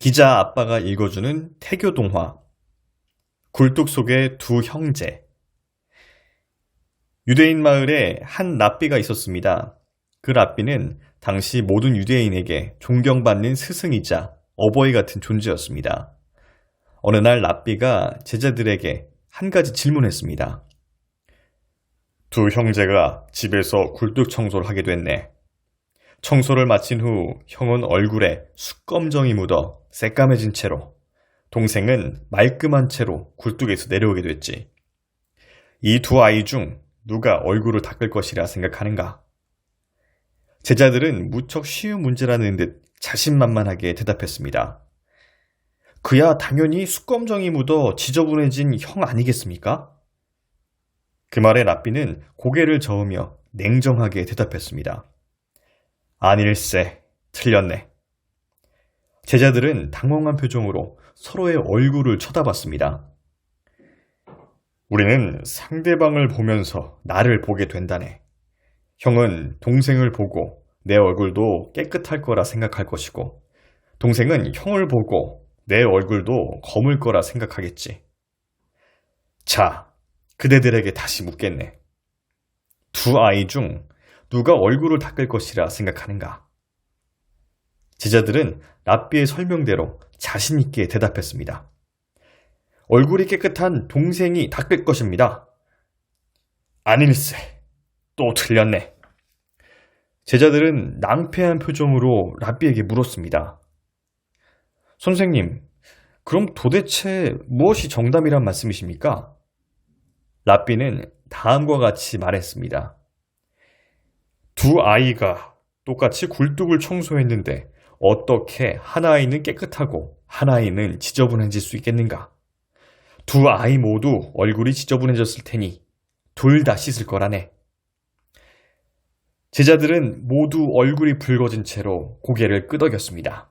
기자 아빠가 읽어주는 태교 동화. 굴뚝 속의 두 형제. 유대인 마을에 한 랍비가 있었습니다. 그 랍비는 당시 모든 유대인에게 존경받는 스승이자 어버이 같은 존재였습니다. 어느 날 랍비가 제자들에게 한 가지 질문했습니다. 두 형제가 집에서 굴뚝 청소를 하게 됐네. 청소를 마친 후 형은 얼굴에 숯검정이 묻어 새까매진 채로 동생은 말끔한 채로 굴뚝에서 내려오게 됐지. 이 두 아이 중 누가 얼굴을 닦을 것이라 생각하는가? 제자들은 무척 쉬운 문제라는 듯 자신만만하게 대답했습니다. 그야 당연히 숯검정이 묻어 지저분해진 형 아니겠습니까? 그 말에 랍비는 고개를 저으며 냉정하게 대답했습니다. 아닐세, 틀렸네. 제자들은 당황한 표정으로 서로의 얼굴을 쳐다봤습니다. 우리는 상대방을 보면서 나를 보게 된다네. 형은 동생을 보고 내 얼굴도 깨끗할 거라 생각할 것이고, 동생은 형을 보고 내 얼굴도 검을 거라 생각하겠지. 자, 그대들에게 다시 묻겠네. 두 아이 중 누가 얼굴을 닦을 것이라 생각하는가? 제자들은 랍비의 설명대로 자신 있게 대답했습니다. 얼굴이 깨끗한 동생이 닦을 것입니다. 아닐세, 또 틀렸네. 제자들은 낭패한 표정으로 랍비에게 물었습니다. 선생님, 그럼 도대체 무엇이 정답이란 말씀이십니까? 랍비는 다음과 같이 말했습니다. 두 아이가 똑같이 굴뚝을 청소했는데 어떻게 한 아이는 깨끗하고 한 아이는 지저분해질 수 있겠는가? 두 아이 모두 얼굴이 지저분해졌을 테니 둘 다 씻을 거라네. 제자들은 모두 얼굴이 붉어진 채로 고개를 끄덕였습니다.